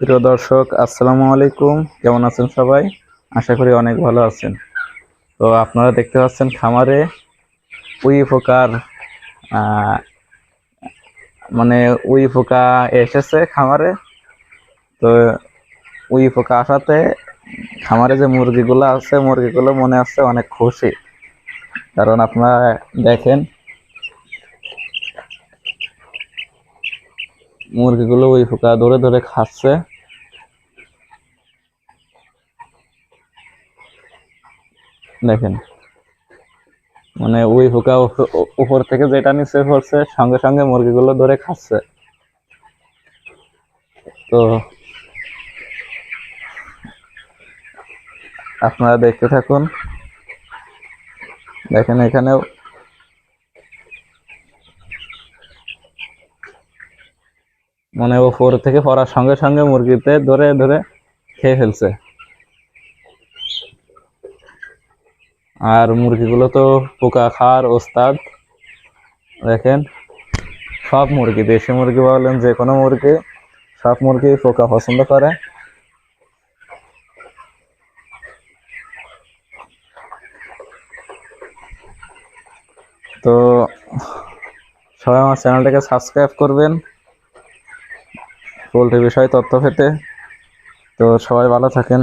প্রিয় দর্শক, আসসালামু আলাইকুম। কেমন আছেন সবাই? আশা করি অনেক ভালো আছেন। তো আপনারা দেখতে পাচ্ছেন খামারে উই পোকার মানে উই পোকা এসেছে খামারে। তো উই পোকা আসাতে খামারে যে মুরগিগুলো আছে, মুরগিগুলো মনে আছে অনেক খুশি। কারণ আপনারা দেখেন মুরগিগুলো ওই পোকা ধরে ধরে খাচ্ছে। দেখেন মানে ওই হুকা উপর থেকে যেটা নিচে পড়ছে, সঙ্গে সঙ্গে মুরগিগুলো ধরে খাচ্ছে। তো আপনারা দেখতে থাকুন। দেখেন এখানেও মানে উপর থেকে পড়ার সঙ্গে সঙ্গে মুরগিতে ধরে ধরে খেয়ে ফেলছে। আর মুরগিগুলো তো পোকা খাওয়ার ওস্তাদ, দেখেন, সব মুরগি, দেশি মুরগি বলেন, যে কোনো মুরগি, সব মুরগি পোকা পছন্দ করে। তো সবাই আমার চ্যানেলটাকে সাবস্ক্রাইব করবেন। পোলট্রি বিষয়ে তথ্য পেতে। তো সবাই ভালো থাকেন।